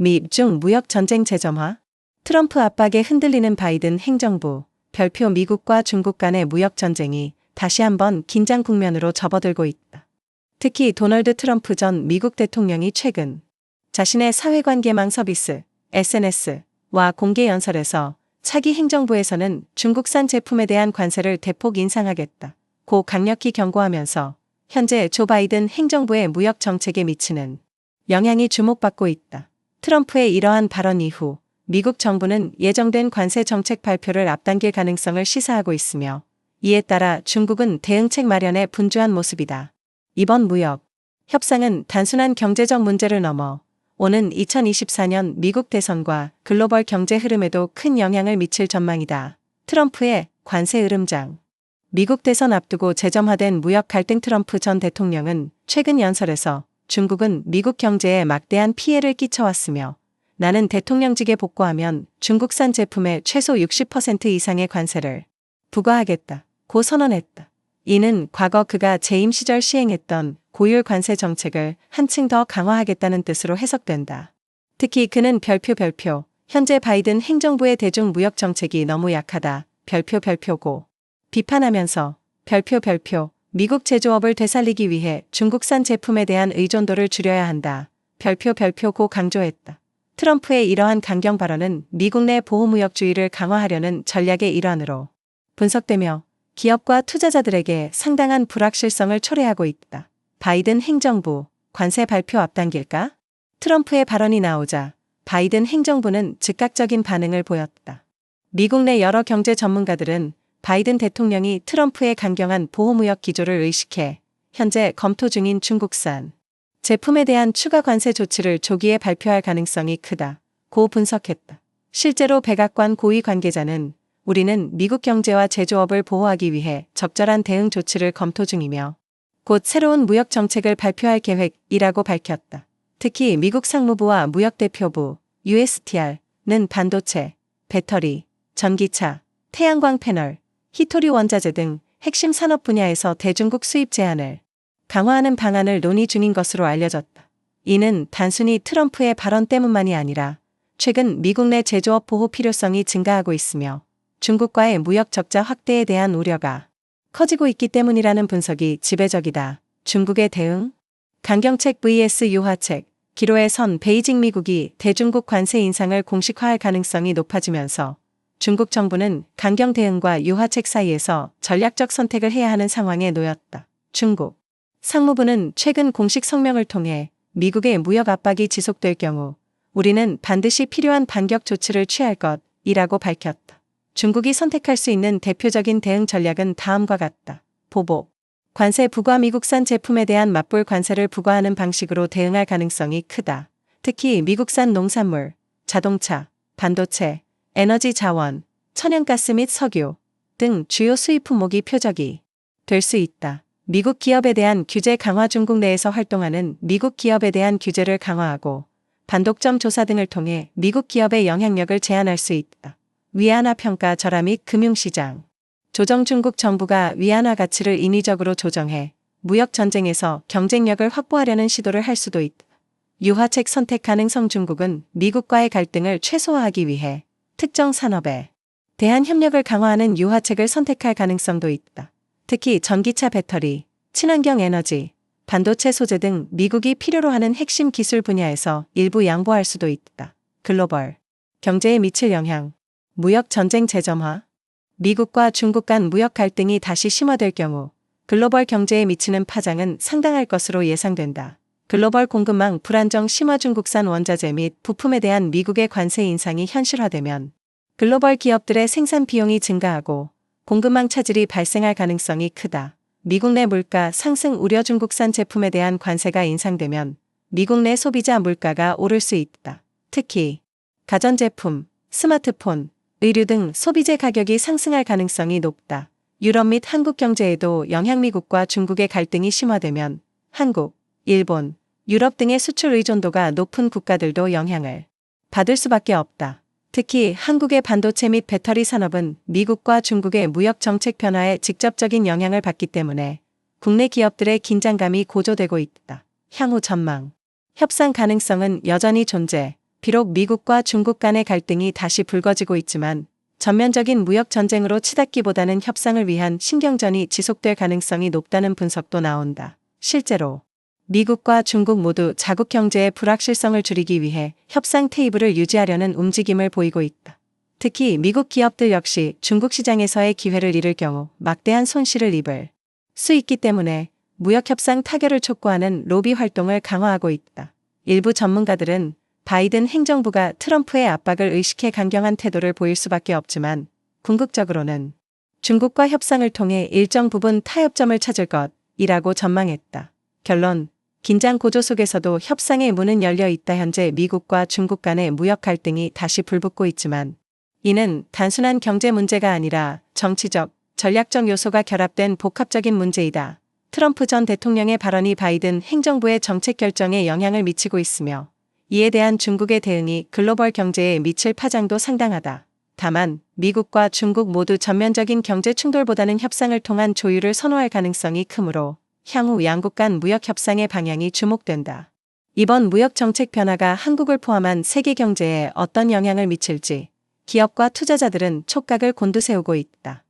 미중 무역 전쟁 재점화, 트럼프 압박에 흔들리는 바이든 행정부, 별표 미국과 중국 간의 무역 전쟁이 다시 한번 긴장 국면으로 접어들고 있다. 특히 도널드 트럼프 전 미국 대통령이 최근 자신의 사회관계망 서비스 SNS와 공개 연설에서 차기 행정부에서는 중국산 제품에 대한 관세를 대폭 인상하겠다. 고 강력히 경고하면서 현재 조 바이든 행정부의 무역 정책에 미치는 영향이 주목받고 있다. 트럼프의 이러한 발언 이후 미국 정부는 예정된 관세 정책 발표를 앞당길 가능성을 시사하고 있으며 이에 따라 중국은 대응책 마련에 분주한 모습이다. 이번 무역 협상은 단순한 경제적 문제를 넘어 오는 2024년 미국 대선과 글로벌 경제 흐름에도 큰 영향을 미칠 전망이다. 트럼프의 관세 으름장 미국 대선 앞두고 재점화된 무역 갈등 트럼프 전 대통령은 최근 연설에서 중국은 미국 경제에 막대한 피해를 끼쳐왔으며 나는 대통령직에 복구하면 중국산 제품에 최소 60% 이상의 관세를 부과하겠다. 고 선언했다. 이는 과거 그가 재임 시절 시행했던 고율 관세 정책을 한층 더 강화하겠다는 뜻으로 해석된다. 특히 그는 별표 별표, 현재 바이든 행정부의 대중 무역 정책이 너무 약하다. 별표 별표고 비판하면서 별표 별표 미국 제조업을 되살리기 위해 중국산 제품에 대한 의존도를 줄여야 한다. 별표 별표 고 강조했다. 트럼프의 이러한 강경 발언은 미국 내 보호무역주의를 강화하려는 전략의 일환으로 분석되며 기업과 투자자들에게 상당한 불확실성을 초래하고 있다. 바이든 행정부 관세 발표 앞당길까? 트럼프의 발언이 나오자 바이든 행정부는 즉각적인 반응을 보였다. 미국 내 여러 경제 전문가들은 바이든 대통령이 트럼프의 강경한 보호무역 기조를 의식해 현재 검토 중인 중국산 제품에 대한 추가 관세 조치를 조기에 발표할 가능성이 크다. 고 분석했다. 실제로 백악관 고위 관계자는 우리는 미국 경제와 제조업을 보호하기 위해 적절한 대응 조치를 검토 중이며 곧 새로운 무역 정책을 발표할 계획이라고 밝혔다. 특히 미국 상무부와 무역대표부 USTR는 반도체, 배터리, 전기차, 태양광 패널, 히토리 원자재 등 핵심 산업 분야에서 대중국 수입 제한을 강화하는 방안을 논의 중인 것으로 알려졌다. 이는 단순히 트럼프의 발언 때문만이 아니라 최근 미국 내 제조업 보호 필요성이 증가하고 있으며 중국과의 무역 적자 확대에 대한 우려가 커지고 있기 때문이라는 분석이 지배적이다. 중국의 대응? 강경책 vs 유화책, 기로에 선 베이징 미국이 대중국 관세 인상을 공식화할 가능성이 높아지면서 중국 정부는 강경 대응과 유화책 사이에서 전략적 선택을 해야 하는 상황에 놓였다. 중국 상무부는 최근 공식 성명을 통해 미국의 무역 압박이 지속될 경우 우리는 반드시 필요한 반격 조치를 취할 것이라고 밝혔다. 중국이 선택할 수 있는 대표적인 대응 전략은 다음과 같다. 보복. 관세 부과 미국산 제품에 대한 맞불 관세를 부과하는 방식으로 대응할 가능성이 크다. 특히 미국산 농산물, 자동차, 반도체, 에너지 자원, 천연가스 및 석유 등 주요 수입 품목이 표적이 될 수 있다. 미국 기업에 대한 규제 강화 중국 내에서 활동하는 미국 기업에 대한 규제를 강화하고 반독점 조사 등을 통해 미국 기업의 영향력을 제한할 수 있다. 위안화 평가 절하 및 금융시장. 조정 중국 정부가 위안화 가치를 인위적으로 조정해 무역 전쟁에서 경쟁력을 확보하려는 시도를 할 수도 있다. 유화책 선택 가능성 중국은 미국과의 갈등을 최소화하기 위해 특정 산업에 대한 협력을 강화하는 유화책을 선택할 가능성도 있다. 특히 전기차 배터리, 친환경 에너지, 반도체 소재 등 미국이 필요로 하는 핵심 기술 분야에서 일부 양보할 수도 있다. 글로벌 경제에 미칠 영향 무역 전쟁 재점화, 미국과 중국 간 무역 갈등이 다시 심화될 경우 글로벌 경제에 미치는 파장은 상당할 것으로 예상된다. 글로벌 공급망 불안정 심화 중국산 원자재 및 부품에 대한 미국의 관세 인상이 현실화되면 글로벌 기업들의 생산 비용이 증가하고 공급망 차질이 발생할 가능성이 크다. 미국 내 물가 상승 우려 중국산 제품에 대한 관세가 인상되면 미국 내 소비자 물가가 오를 수 있다. 특히 가전제품, 스마트폰, 의류 등 소비재 가격이 상승할 가능성이 높다. 유럽 및 한국 경제에도 영향 미국과 중국의 갈등이 심화되면 한국, 일본, 유럽 등의 수출 의존도가 높은 국가들도 영향을 받을 수밖에 없다. 특히 한국의 반도체 및 배터리 산업은 미국과 중국의 무역 정책 변화에 직접적인 영향을 받기 때문에 국내 기업들의 긴장감이 고조되고 있다. 향후 전망. 협상 가능성은 여전히 존재. 비록 미국과 중국 간의 갈등이 다시 불거지고 있지만 전면적인 무역 전쟁으로 치닫기보다는 협상을 위한 신경전이 지속될 가능성이 높다는 분석도 나온다. 실제로 미국과 중국 모두 자국 경제의 불확실성을 줄이기 위해 협상 테이블을 유지하려는 움직임을 보이고 있다. 특히 미국 기업들 역시 중국 시장에서의 기회를 잃을 경우 막대한 손실을 입을 수 있기 때문에 무역 협상 타결을 촉구하는 로비 활동을 강화하고 있다. 일부 전문가들은 바이든 행정부가 트럼프의 압박을 의식해 강경한 태도를 보일 수밖에 없지만 궁극적으로는 중국과 협상을 통해 일정 부분 타협점을 찾을 것이라고 전망했다. 결론 긴장 고조 속에서도 협상의 문은 열려 있다. 현재 미국과 중국 간의 무역 갈등이 다시 불붙고 있지만 이는 단순한 경제 문제가 아니라 정치적, 전략적 요소가 결합된 복합적인 문제이다. 트럼프 전 대통령의 발언이 바이든 행정부의 정책 결정에 영향을 미치고 있으며 이에 대한 중국의 대응이 글로벌 경제에 미칠 파장도 상당하다. 다만 미국과 중국 모두 전면적인 경제 충돌보다는 협상을 통한 조율을 선호할 가능성이 크므로 향후 양국 간 무역 협상의 방향이 주목된다. 이번 무역 정책 변화가 한국을 포함한 세계 경제에 어떤 영향을 미칠지 기업과 투자자들은 촉각을 곤두세우고 있다.